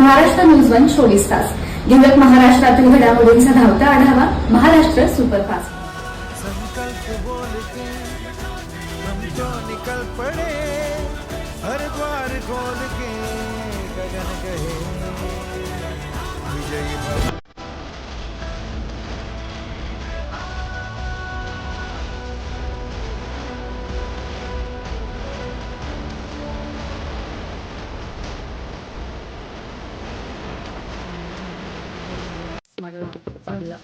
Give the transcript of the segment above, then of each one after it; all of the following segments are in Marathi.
महाराष्ट्र न्यूज वन चोवीस तास. घेऊयात महाराष्ट्रातील घडामोडींचा धावता आढावा महाराष्ट्र सुपरफास्ट. संकल्प बोल हम तो निकल पड़े हर द्वार खोल के गगन कहे. विजयी यूज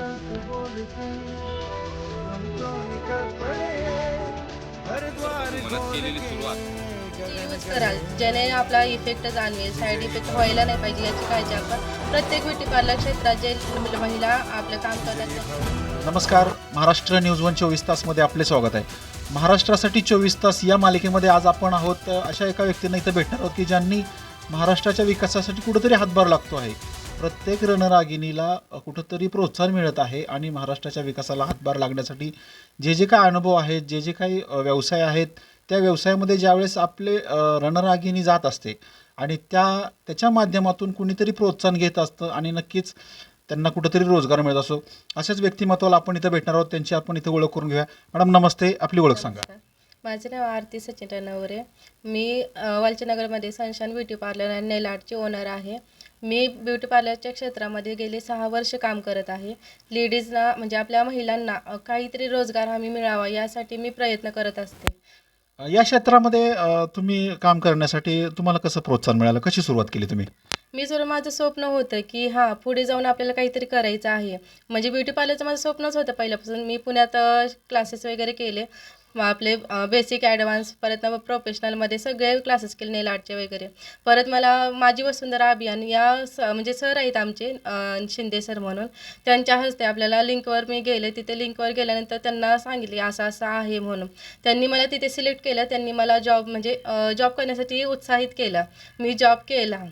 कराल ज्याने आपला इफेक्ट जाणवेल साईड इफेक्ट व्हायला नाही पाहिजे याची काळजी आपण प्रत्येक ब्युटी पार्लर क्षेत्रात जे महिला आपलं काम करतात. नमस्कार महाराष्ट्र न्यूज वन चोवीस तासमध्ये आपले स्वागत आहे. महाराष्ट्रासाठी चोवीस तास या मालिकेमध्ये आज आपण आहोत अशा एका व्यक्तींना इथं भेटणार आहोत की ज्यांनी महाराष्ट्राच्या विकासासाठी कुठंतरी हातभार लागतो आहे. प्रत्येक रणरागिणीला कुठंतरी प्रोत्साहन मिळत आहे आणि महाराष्ट्राच्या विकासाला हातभार लागण्यासाठी जे जे काय अनुभव आहेत जे जे काही व्यवसाय आहेत त्या व्यवसायामध्ये ज्यावेळेस आपले रणरागिणी जात असते आणि त्या त्याच्या माध्यमातून कुणीतरी प्रोत्साहन घेत असतं आणि नक्कीच त्यांना कुठंतरी रोजगार मिळत असो अशाच व्यक्तिमत्वाला आपण इथं भेटणार आहोत. त्यांची आपण इथं ओळख करून घेऊया. मॅडम नमस्ते. आपली ओळख सांगा. माझे नाव आरती सचिन रनवरे. मी वालचनगरमध्ये वालचीनगरमध्ये सनशान ब्युटी पार्लर आणि नेल आर्टची ओनर आहे. मी ब्युटी पार्लरच्या क्षेत्रामध्ये गेले सहा वर्ष काम करत आहे. लेडीजना म्हणजे आपल्या महिलांना काहीतरी रोजगार हमी मिळावा यासाठी मी प्रयत्न करत असते. या क्षेत्रामध्ये तुम्ही काम करण्यासाठी तुम्हाला कसं प्रोत्साहन मिळालं? कशी सुरुवात केली तुम्ही? मी जर माझं स्वप्न होतं की हां पुढे जाऊन आपल्याला काहीतरी करायचं आहे. म्हणजे ब्युटी पार्लरचं माझं स्वप्नच होतं पहिल्यापासून. मी पुण्यात क्लासेस वगैरे केले. मग आपले बेसिक ॲडव्हान्स परत मग प्रोफेशनलमध्ये सगळे क्लासेस केले नेल आर्टचे वगैरे. परत मला माझी वसुंधरा अभियान या स म्हणजे सर आहेत आमचे शिंदे सर म्हणून. त्यांच्या हस्ते आपल्याला लिंकवर मी गेले. तिथे लिंकवर गेल्यानंतर त्यांना सांगितले असं असं आहे म्हणून. त्यांनी मला तिथे सिलेक्ट केलं. त्यांनी मला जॉब म्हणजे जॉब करण्यासाठी उत्साहित केलं. मी जॉब केला.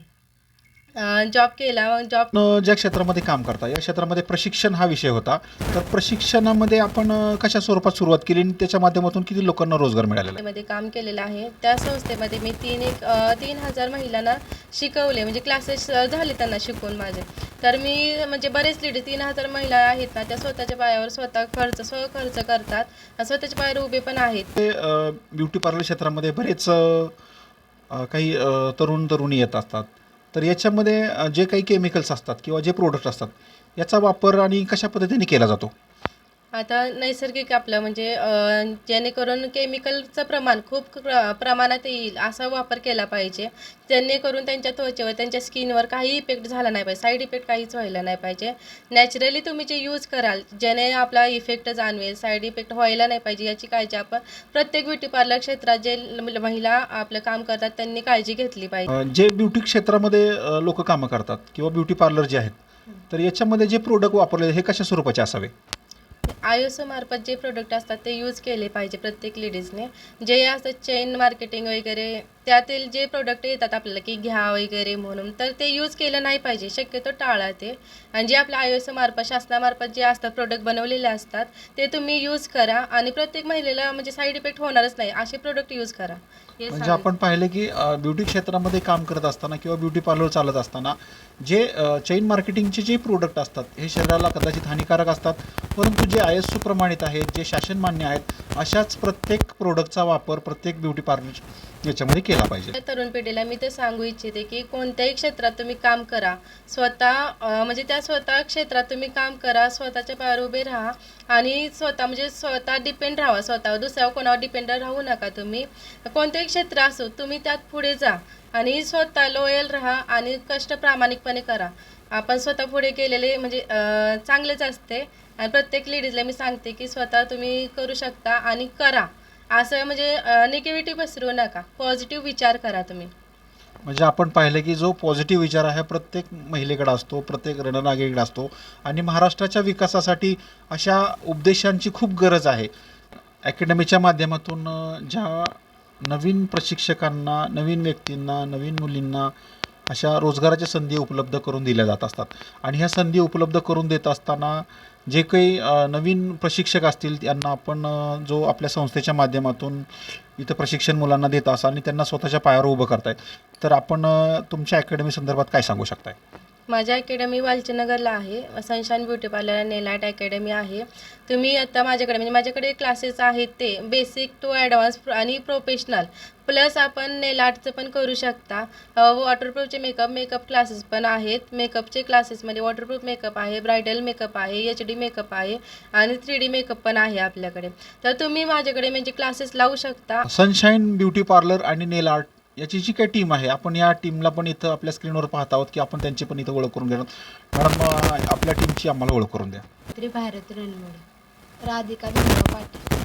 जॉब केला जॉब न ज्या क्षेत्रामध्ये काम करता या क्षेत्रामध्ये प्रशिक्षण हा विषय होता. तर प्रशिक्षणामध्ये आपण अ, कशा स्वरूपात सुरुवात केली आणि त्याच्या माध्यमातून किती लोकांना रोजगार मिळालेला आहे? मध्ये काम केलेलं आहे. त्या संस्थेमध्ये मी तीन एक अ, तीन हजार महिलांना शिकवले. म्हणजे क्लासेस झाले त्यांना शिकवून माझे. तर मी म्हणजे बरेच लेडी तीन हजार महिला आहेत ना त्या स्वतःच्या पायावर स्वतः खर्च स्व खर्च करतात. आणि स्वतःच्या पायावर उभे पण आहेत. ते ब्युटी पार्लर क्षेत्रामध्ये बरेच अ, अ, काही अ, तरुण तरुणी येत असतात. तर याच्यामध्ये जे काही केमिकल्स असतात किंवा जे प्रोडक्ट असतात याचा वापर आणि कशा पद्धतीने केला जातो? आता नैसर्गिक आपलं म्हणजे जेणेकरून केमिकलचं प्रमाण खूप प्र- प्रमाणात येईल असा वापर केला पाहिजे. जेणेकरून त्यांच्या त्वचेवर त्यांच्या स्किनवर काही इफेक्ट झाला नाही पाहिजे. साईड इफेक्ट काहीच व्हायला नाही पाहिजे. नॅचरली तुम्ही जे यूज कराल ज्याने आपला इफेक्ट जाणवेल साईड इफेक्ट व्हायला नाही पाहिजे याची काळजी आपण प्रत्येक ब्युटी पार्लर क्षेत्रात जे महिला आपलं काम करतात त्यांनी काळजी घेतली पाहिजे. जे ब्युटी क्षेत्रामध्ये लोक कामं करतात किंवा ब्युटी पार्लर जे आहेत तर याच्यामध्ये जे प्रोडक्ट वापरले हे कशा स्वरूपाचे असावे? आय एस ओमार्फत जे प्रोडक्ट असतात ते यूज केले पाहिजे प्रत्येक लेडीजने जे असतात चेन मार्केटिंग वगैरे त्यातील जे प्रोडक्ट येतात आपल्याला की घ्या वगैरे म्हणून तर ते यूज केलं नाही पाहिजे. शक्यतो टाळा ते आणि जे आपल्या आयुसो मार्फत शासनामार्फत जे असतात प्रोडक्ट बनवलेले असतात ते तुम्ही यूज करा. आणि प्रत्येक महिलेला म्हणजे साईड इफेक्ट होणारच नाही. असे प्रोडक्ट यूज करा. म्हणजे. आपण पाहिले की ब्युटी क्षेत्रामध्ये काम करत असताना किंवा ब्युटी पार्लर चालत असताना जे चेन मार्केटिंगचे जे प्रोडक्ट असतात हे शरीराला कदाचित हानिकारक असतात परंतु जे आय एस प्रमाणित आहेत जे शासन मान्य आहेत अशाच प्रत्येक प्रोडक्टचा वापर प्रत्येक ब्युटी पार्लर याच्यामध्ये केला पाहिजे. तरुण पिढीला मी ते सांगू इच्छिते की कोणत्याही क्षेत्रात तुम्ही काम करा. स्वतः म्हणजे त्या स्वतः क्षेत्रात तुम्ही काम करा स्वतःच्या पायावर उभे राहा आणि स्वतः म्हणजे स्वतः डिपेंड राहा. स्वतः दुसऱ्या कोणावर डिपेंड राहू नका तुम्ही. कोणतेही क्षेत्र असो तुम्ही त्यात पुढे जा आणि स्वतः लोयल राहा आणि कष्ट प्रामाणिकपणे करा. आपण स्वतः पुढे केलेले म्हणजे चांगलेच असते. आणि प्रत्येक लेडीजला मी सांगते की स्वतः तुम्ही करू शकता आणि करा. असं म्हणजे निगेटिव्ह पसरवू नका. पॉझिटिव्ह विचार करा तुम्ही. म्हणजे आपण पाहिलं की जो पॉझिटिव्ह विचार आहे प्रत्येक महिलेकडे असतो प्रत्येक रणनागेकडे असतो. आणि महाराष्ट्राच्या विकासासाठी अशा उपदेशांची खूप गरज आहे. अकॅडमीच्या माध्यमातून ज्या नवीन प्रशिक्षकांना नवीन व्यक्तींना नवीन मुलींना अशा रोजगाराच्या संधी उपलब्ध करून दिल्या जात असतात. आणि ह्या संधी उपलब्ध करून देत असताना जे काही नवीन प्रशिक्षक असतील त्यांना आपण जो आपल्या संस्थेच्या माध्यमातून इथं प्रशिक्षण मुलांना देत असाल आणि त्यांना स्वतःच्या पायावर उभं करताय तर आपण तुमच्या अकॅडमी संदर्भात काय सांगू शकताय? माझ्या अकॅडमी वालचीनगरला आहे. Sunshine beauty parlour nail art academy आहे. तुम्ही आता माझ्याकडे म्हणजे माझ्याकडे क्लासेस आहेत ते. बेसिक टू ॲडव्हान्स आणि प्रोफेशनल प्लस आपण नेल आर्टचं पण करू शकता. वॉटरप्रूफचे मेकअप मेकअप क्लासेस पण आहेत. मेकअपचे क्लासेसमध्ये वॉटरप्रूफ मेकअप आहे ब्रायडल मेकअप आहे एच डी मेकअप आहे आणि थ्री डी मेकअप पण आहे आपल्याकडे. तर तुम्ही माझ्याकडे म्हणजे क्लासेस लावू शकता. सनशाईन ब्युटी पार्लर आणि नेल आर्ट याची जी काही टीम आहे आपण या टीमला पण इथं आपल्या स्क्रीनवर पाहत आहोत की आपण त्यांची पण इथं ओळख करून घेणार मॅडम आपल्या टीमची आम्हाला ओळख करून द्या. श्री भारत राधिका भीमराव पाटील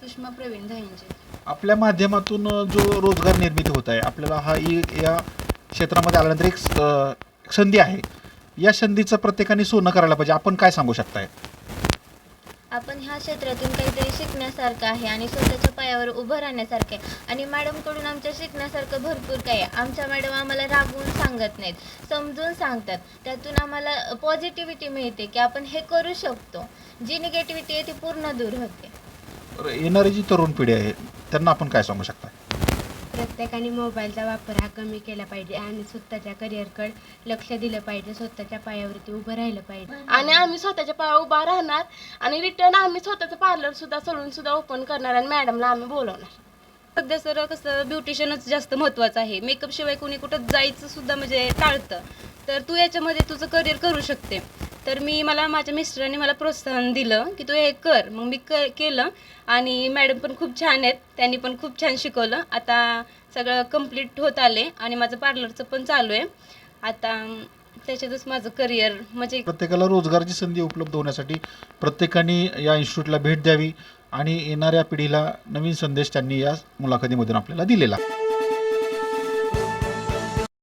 सुषमा प्रवीण धाईंजे आपल्या माध्यमातून जो रोजगार निर्मिती होत आहे आपल्याला हा या क्षेत्रामध्ये आल्यानंतर एक स- अ, एक संधी आहे. या संधीचं प्रत्येकाने सोनं करायला पाहिजे. आपण काय सांगू शकताय? आपण ह्या क्षेत्रातून काहीतरी शिकण्यासारखं आहे आणि स्वतःच्या पायावर उभं राहण्यासारखं आहे. आणि मॅडमकडून आमच्या शिकण्यासारखं भरपूर काही आहे. आमच्या मॅडम आम्हाला रागवून सांगत नाहीत समजून सांगतात. त्यातून आम्हाला पॉझिटिव्हिटी मिळते की आपण हे करू शकतो. जी निगेटिव्हिटी आहे ती पूर्ण दूर होते. येणारी जी तरुण पिढी आहे त्यांना आपण काय सांगू शकता? प्रत्येकाने मोबाईलचा वापर हा कमी केला पाहिजे आणि स्वतःच्या करिअरकडे लक्ष दिलं पाहिजे स्वतःच्या पायावरती उभं राहिलं पाहिजे. आणि आम्ही स्वतःच्या पाया उभा राहणार आणि रिटर्न आम्ही स्वतःचं पार्लर सुद्धा सलून सुद्धा ओपन करणार आणि मॅडमला आम्ही बोलवणार. सध्या सर कसं ब्युटिशियनच जास्त महत्त्वाचं आहे. मेकअप शिवाय कोणी कुठं जायचं सुद्धा म्हणजे टाळतं. तर तू याच्यामध्ये तुझं करिअर करू शकते. तर मी मला माझ्या मिस्टरांनी मला प्रोत्साहन दिलं की तू हे कर. मग मी क केलं आणि मॅडम पण खूप छान आहेत. त्यांनी पण खूप छान शिकवलं. आता सगळं कंप्लीट होत आले आणि माझं पार्लरचं पण चालू आहे. आता त्याच्यातच माझं करिअर म्हणजे प्रत्येकाला रोजगाराची संधी उपलब्ध होण्यासाठी प्रत्येकाने या इन्स्टिट्यूटला भेट द्यावी आणि येणाऱ्या पिढीला नवीन संदेश त्यांनी या मुलाखतीमधून आपल्याला दिलेला.